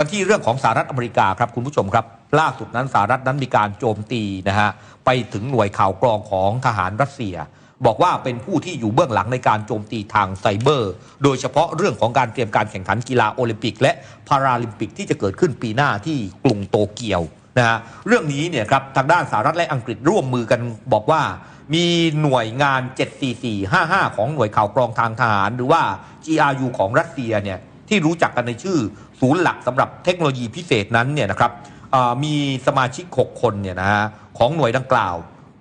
กันที่เรื่องของสหรัฐอเมริกาครับคุณผู้ชมครับ ล่าสุดนั้นสหรัฐนั้นมีการโจมตีนะฮะไปถึงหน่วยข่าวกรองของทหารรัสเซีย บอกว่าเป็นผู้ที่อยู่เบื้องหลังในการโจมตีทางไซเบอร์ โดยเฉพาะเรื่องของการเตรียมการแข่งขันกีฬาโอลิมปิก และพาราลิมปิกที่จะเกิดขึ้นปีหน้าที่กรุงโตเกียวนะฮะเรื่องนี้เนี่ยครับทางด้านสหรัฐและอังกฤษร่วมมือกันบอกว่า มีหน่วยงาน 74455 ของหน่วยข่าวกรองทางทหาร หรือว่า GRU ของรัสเซียเนี่ย ที่รู้จักกันในชื่อ ศูนย์หลักสำหรับเทคโนโลยีพิเศษนั้นเนี่ยนะครับมีสมาชิก 6 คนเนี่ยนะฮะของหน่วยดังกล่าว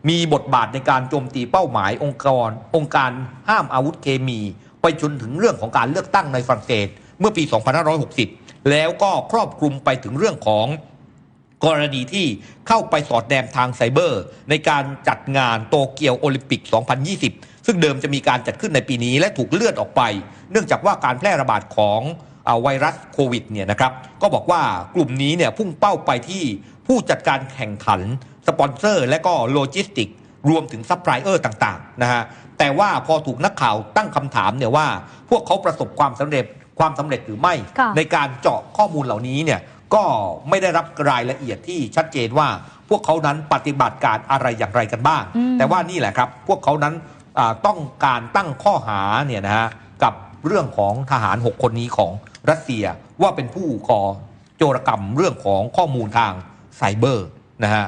มีบทบาทในการโจมตีเป้าหมายองค์กร องค์การห้ามอาวุธเคมี ไปจนถึงเรื่องของการเลือกตั้งในฝรั่งเศส เมื่อปี 2560 แล้วก็ครอบคลุมไปถึงเรื่องของ กรณีที่เข้าไปสอดแนมทางไซเบอร์ ในการจัดงานโตเกียวโอลิมปิก 2020 ซึ่งเดิมจะมีการจัดขึ้นในปีนี้และถูกเลื่อนออกไป เนื่องจากว่าการแพร่ระบาดของอ่าไวรัสโควิดเนี่ยนะครับก็บอกว่ากลุ่มนี้เนี่ยพุ่งเป้าไปที่ผู้จัดการแข่งขัน สปอนเซอร์ และก็โลจิสติก รวมถึงซัพพลายเออร์ต่างๆนะฮะแต่ว่าพอถูกนักข่าวตั้งคำถามเนี่ยว่า พวกเขาประสบความสำเร็จความสำเร็จหรือไม่ค่ะในการเจาะข้อมูลเหล่านี้เนี่ย ก็ไม่ได้รับรายละเอียดที่ชัดเจนว่าพวกเขานั้นปฏิบัติการอะไรอย่างไรกันบ้างอืมแต่ว่านี่แหละครับ พวกเขานั้นอ่าต้องการตั้งข้อหาเนี่ยนะฮะกับเรื่องของทหาร 6 คนนี้ของรัสเซียว่าเป็นผู้ก่อโจรกรรมเรื่องของข้อมูลทางไซเบอร์นะฮะ